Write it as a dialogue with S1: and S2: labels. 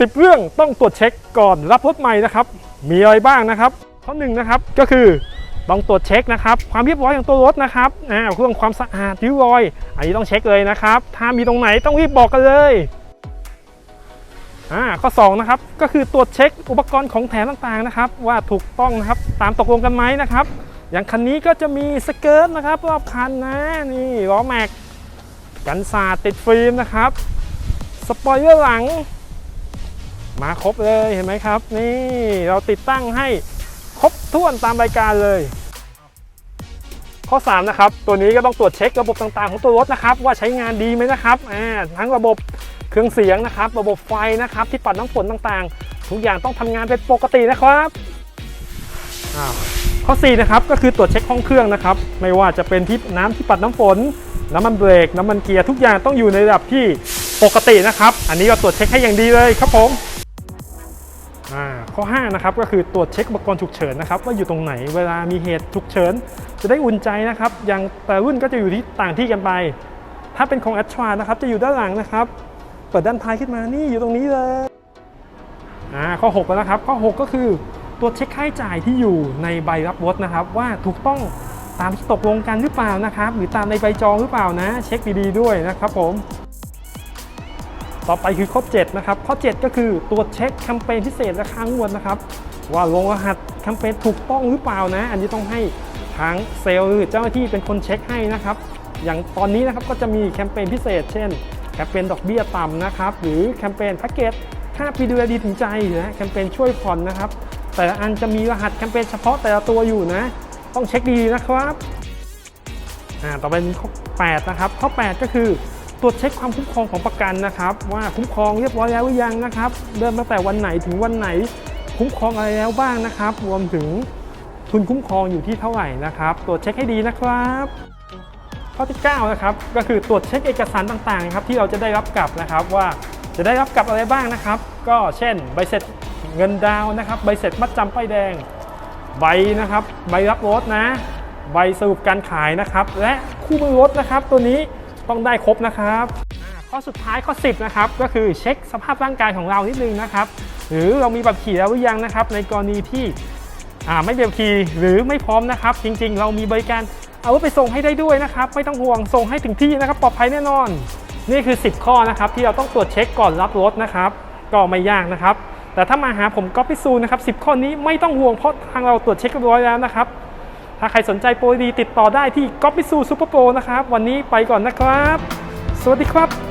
S1: 10 เรื่องต้องตรวจเช็คก่อนรับรถใหม่นะครับ มีอะไรบ้างนะครับ ข้อหนึ่งนะครับก็คือต้องตรวจเช็คนะครับ ความเรียบร้อยของตัวรถนะครับอ่าเรื่องความสะอาดริ้วรอย อันนี้ต้องเช็คเลยนะครับ ถ้ามีตรงไหนต้องรีบบอกกันเลยอ่าข้อ2นะครับก็คือตรวจเช็คอุปกรณ์ของแถมต่างๆนะครับ ว่าถูกต้องนะครับตามตกลงกันไหมนะครับ อย่างคันนี้ก็จะมีสเกิร์ตนะครับรอบคันนะนี่ล้อแม็ก กันสาดติดฟิล์มนะครับ สปอยเลอร์หลัง มาครบเลยเห็นไหมครับ นี่เราติดตั้งให้ครบถ้วนตามรายการเลย ข้อ 3 นะครับ ตัวนี้ก็ต้องตรวจเช็คระบบต่างๆ ของตัวรถนะครับ ว่าใช้งานดีไหมนะครับอ่าทั้งระบบเครื่องเสียงนะครับ ระบบไฟนะครับ ที่ปัดน้ำฝนต่างๆ ทุกอย่างต้องทำงานเป็นปกตินะครับอ้าวข้อ4นะครับก็คือตรวจเช็คห้องเครื่องนะครับ ไม่ว่าจะเป็นที่น้ำที่ปัดน้ำฝนน้ำมันเบรกน้ำมันเกียร์ทุกอย่างต้องอยู่ในระดับที่ปกตินะครับ อันนี้ก็ตรวจเช็คให้อย่างดีเลยครับผม ข้อ5นะครับก็คือตรวจเช็คอุปกรณ์ฉุกเฉินนะครับว่าอยู่ตรงไหนเวลามีเหตุฉุกเฉิน จะได้อุ่นใจนะครับอย่างแต่รุ่นก็จะอยู่ที่ต่างที่กันไป ถ้าเป็นของ a t r a นะครับจะอยู่ด้านหลังนะครับ เปิดด้านท้ายขึ้นมานี่อยู่ตรงนี้เลยอ่าข้อ6แล้วนะครับข้อ 6 ก็คือตรวจเช็คค่าใช้จ่ายที่อยู่ในใบรับรถนะครับ ว่าถูกต้องตามที่ตกลงกันหรือเปล่านะครับ หรือตามในใบจองหรือเปล่านะ เช็คดีๆด้วยนะครับผม ต่อไปคือข้อ 7 นะครับ ข้อ 7 ก็คือตรวจเช็คแคมเปญพิเศษและค้างวดนะครับ ว่าลงรหัสแคมเปญถูกต้องหรือเปล่านะ อันนี้ต้องให้ทางเซลล์หรือเจ้าหน้าที่เป็นคนเช็คให้นะครับ อย่างตอนนี้นะครับก็จะมีแคมเปญพิเศษ เช่น แคมเปญดอกเบี้ยต่ำนะครับ หรือแคมเปญแพ็กเกจ5ปีดูแลดีถึงใจนะแคมเปญช่วยผ่อนนะครับ แต่ละอันจะมีรหัสแคมเปญเฉพาะแต่ละตัวอยู่นะ ต้องเช็คดีนะครับอ่าต่อไปข้อ 8 นะครับ ข้อ 8 ก็คือ ตรวจเช็คความคุ้มครองของประกันนะครับ ว่าคุ้มครองเรียบร้อยแล้วหรือยังนะครับเริ่มตั้งแต่วันไหนถึงวันไหน คุ้มครองอะไรแล้วบ้างนะครับ รวมถึงทุนคุ้มครองอยู่ที่เท่าไหร่นะครับ ตรวจเช็คให้ดีนะครับ ข้อที่9นะครับก็คือตรวจเช็คเอกสารต่างๆครับที่เราจะได้รับกลับนะครับว่าจะได้รับกลับอะไรบ้างนะครับ ก็เช่นใบเสร็จเงินดาวนะครับ ใบเสร็จมัดจำป้ายแดง ใบนะครับ ใบรับรถนะ ใบสรุปการขายนะครับ และคู่มือรถนะครับ ตัวนี้ ต้องได้ครบนะครับข้อสุดท้ายข้อ 10นะครับก็คือเช็คสภาพร่างกายของเรานิดนึงนะครับ หรือเรามีบัตรขี่แล้วหรือยังนะครับ ในกรณีที่ไม่มีบัตรขี่หรือไม่พร้อมนะครับ จริง ๆ เรามีบริการเอาไปส่งให้ได้ด้วยนะครับ ไม่ต้องห่วงส่งให้ถึงที่นะครับ ปลอดภัยแน่นอน นี่คือ 10 ข้อนะครับ ที่เราต้องตรวจเช็คก่อนรับรถนะครับ ก็ไม่ยากนะครับ แต่ถ้ามาหาผมก็พิสูจน์นะครับ 10 ข้อนี้ไม่ต้องห่วงเพราะทางเราตรวจเช็คเรียบร้อยแล้วนะครับ ถ้าใครสนใจโปรดีติดต่อได้ที่ก๊อปปิซูซูเปอร์โปรนะครับ วันนี้ไปก่อนนะครับ สวัสดีครับ